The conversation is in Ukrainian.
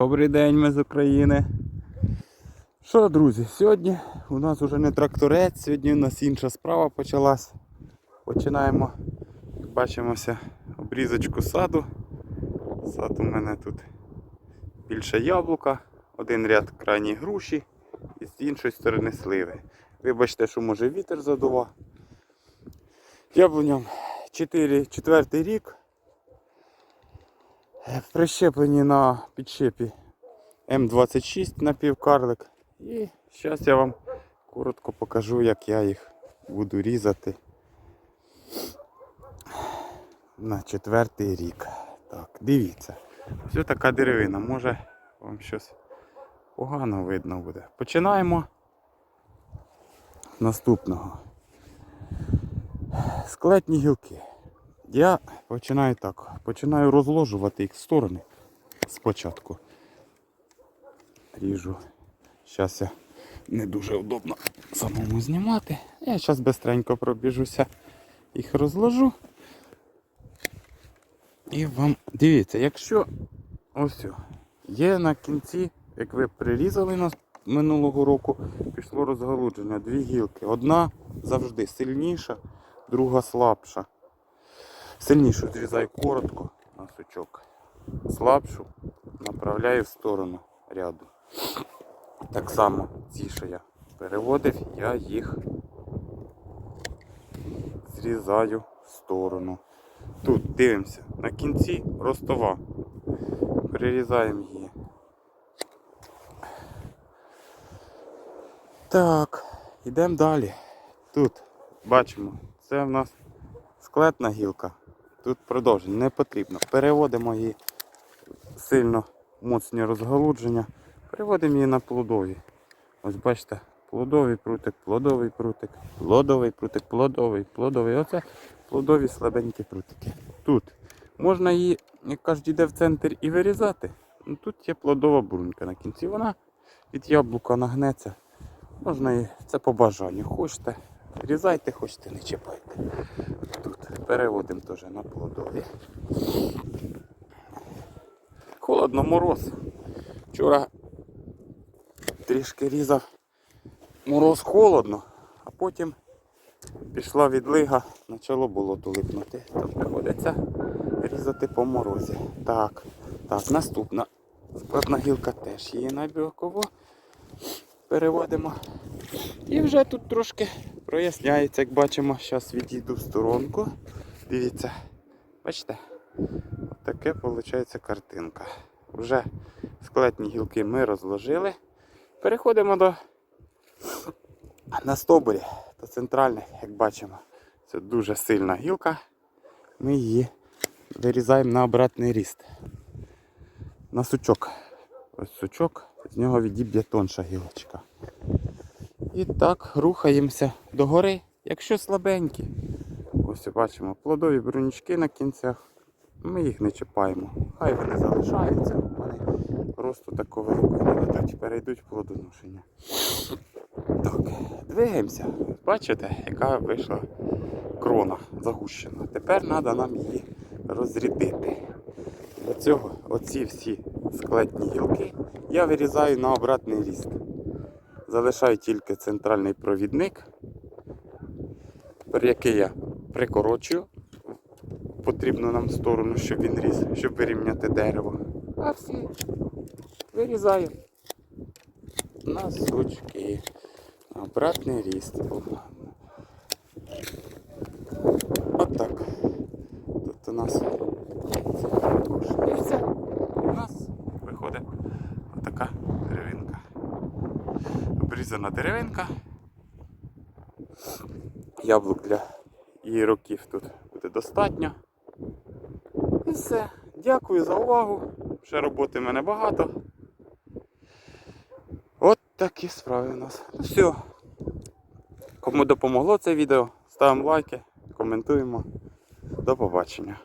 Добрий день, ми з України. Що, друзі, сьогодні у нас вже не тракторець, сьогодні у нас інша справа почалась. Починаємо, бачимося, обрізочку саду. Сад у мене тут більше яблука, один ряд крайні груші і з іншої сторони сливи. Вибачте, що може вітер задував. Яблуням 4, четвертий рік. Прищеплені на підщепі М26 напівкарлик. І зараз я вам коротко покажу, як я їх буду різати на четвертий рік. Так, дивіться. Ось така деревина. Може вам щось погано видно буде. Починаємо з наступного. Склетні гілки. Я починаю так. Починаю розложувати їх в сторони спочатку. Ріжу. Зараз я не дуже удобно самому знімати. Я зараз бистренько пробіжуся, їх розложу. І вам дивіться, якщо ось є на кінці, як ви прирізали нас минулого року, пішло розгалудження, дві гілки. Одна завжди сильніша, друга слабша. Сильнішу зрізаю коротко на сучок. Слабшу направляю в сторону ряду. Так само ці, що я переводив, я їх зрізаю в сторону. Тут дивимося, на кінці ростова. Прирізаємо її. Так, йдемо далі. Тут бачимо, це в нас склетна гілка. Тут продовження не потрібно. Переводимо її сильно моцні розгалудження. Переводимо її на плодові. Ось бачите, плодовий прутик, плодовий прутик, плодовий прутик, плодовий, плодовий. Оце плодові слабенькі прутики. Тут можна її, як кажуть, йде в центр і вирізати. Ну, Тут є плодова брунька на кінці. Вона від яблука нагнеться. Можна її, це по бажанню. Хочете, різайте, хочете, не чіпайте. Переводимо теж на плодові. Холодно, мороз. Вчора трішки різав мороз холодно, а потім пішла відлига, почало болото липнути. То приходиться різати по морозі. Так, так, наступна складна гілка теж її на. Переводимо. І вже тут трошки проясняється, як бачимо, зараз відійду в сторонку. Дивіться, бачите? Таке виходить картинка. Вже склетні гілки ми розложили. Переходимо до на стовбурі, до центральних, як бачимо. Це дуже сильна гілка. Ми її вирізаємо на обратний ріст. На сучок. Ось сучок, з нього відіб'є тонша гілочка. І так рухаємося догори, якщо слабенькі. Ось бачимо плодові брунічки на кінцях. Ми їх не чіпаємо. Хай вони залишаються, вони росту такого великого не дадуть, перейдуть плодоношення. Так, двигаємося. Бачите, яка вийшла крона загущена. Тепер треба нам її розрядити. Для цього оці всі склетні гілки я вирізаю на обратний ріст. Залишаю тільки центральний провідник, який я прикорочую потрібну нам сторону, щоб він ріс, щоб вирівняти дерево. А всі вирізаю на сучки. Обратний ріст. Отак. Тут у нас і все. У нас виходить отака деревинка. Обрізана деревинка. Яблук для її тут буде достатньо. І все. Дякую за увагу. Ще роботи в мене багато. От такі справи у нас. Ну все. Кому допомогло це відео, ставимо лайки, коментуємо. До побачення.